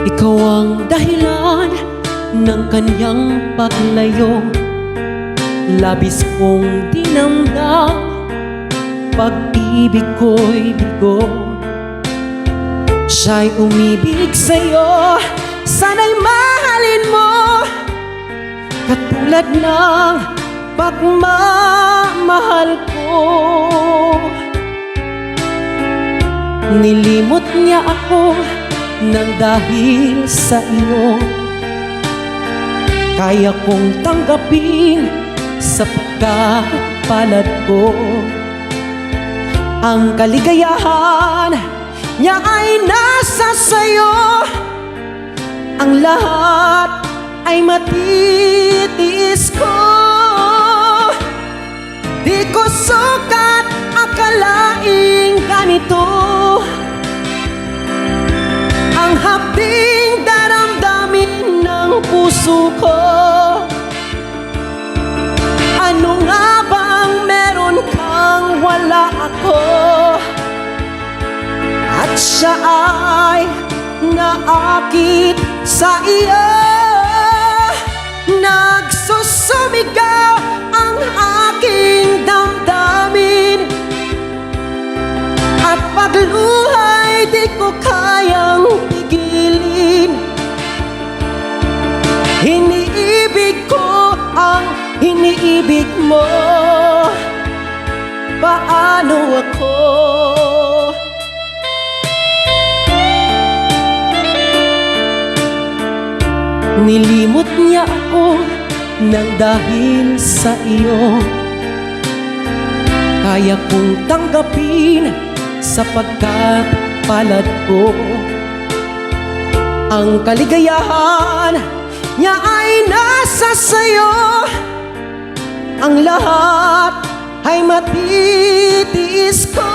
Ikaw ang dahilan ng kanyang paglayo. Labis kong dinamdam Pag-ibig ko'y bigo. Siya'y umibig sa'yo Sana'y mahalin mo. Katulad ng pagmamahal ko. Nilimot niya ako nang dahil sa iyo Kaya kong tanggapin sapagkat palad ko. Ang kaligayahan niya ay nasa sayo. Ang lahat ay matitiis ko. Di ko sukat akalaing naakit sa iyo. Nagsusumigaw ang aking damdamin. At pagluhay di ko kayang pigilin Iniibig ko ang iniibig mo. Paano ako? Nilimot niya ako nang dahil sa iyo. Kaya kong tanggapin sapagkat palad ko. Ang kaligayahan niya ay nasa sayo. Ang lahat ay matitiis ko.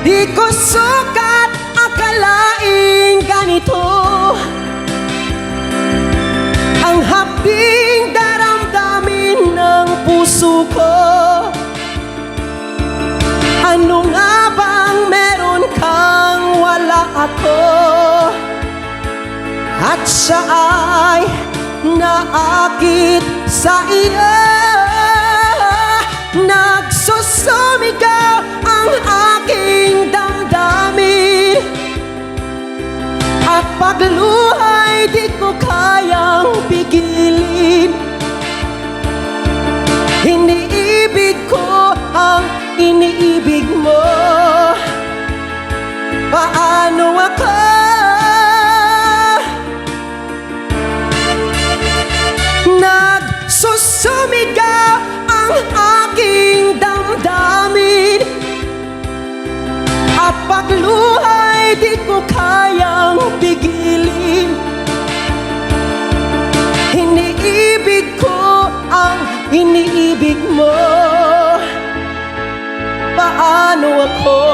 Di ko sukat akalaing ko. Ano nga bang meron kang wala ako? At siya ay naakit sa iyo. Nagsusumigaw ang aking iniibig mo? Paano ako? Nagsusumigaw ang aking damdamin. At pagluhay di ko kayang pigilin. Iniibig ko ang iniibig mo Paano ako?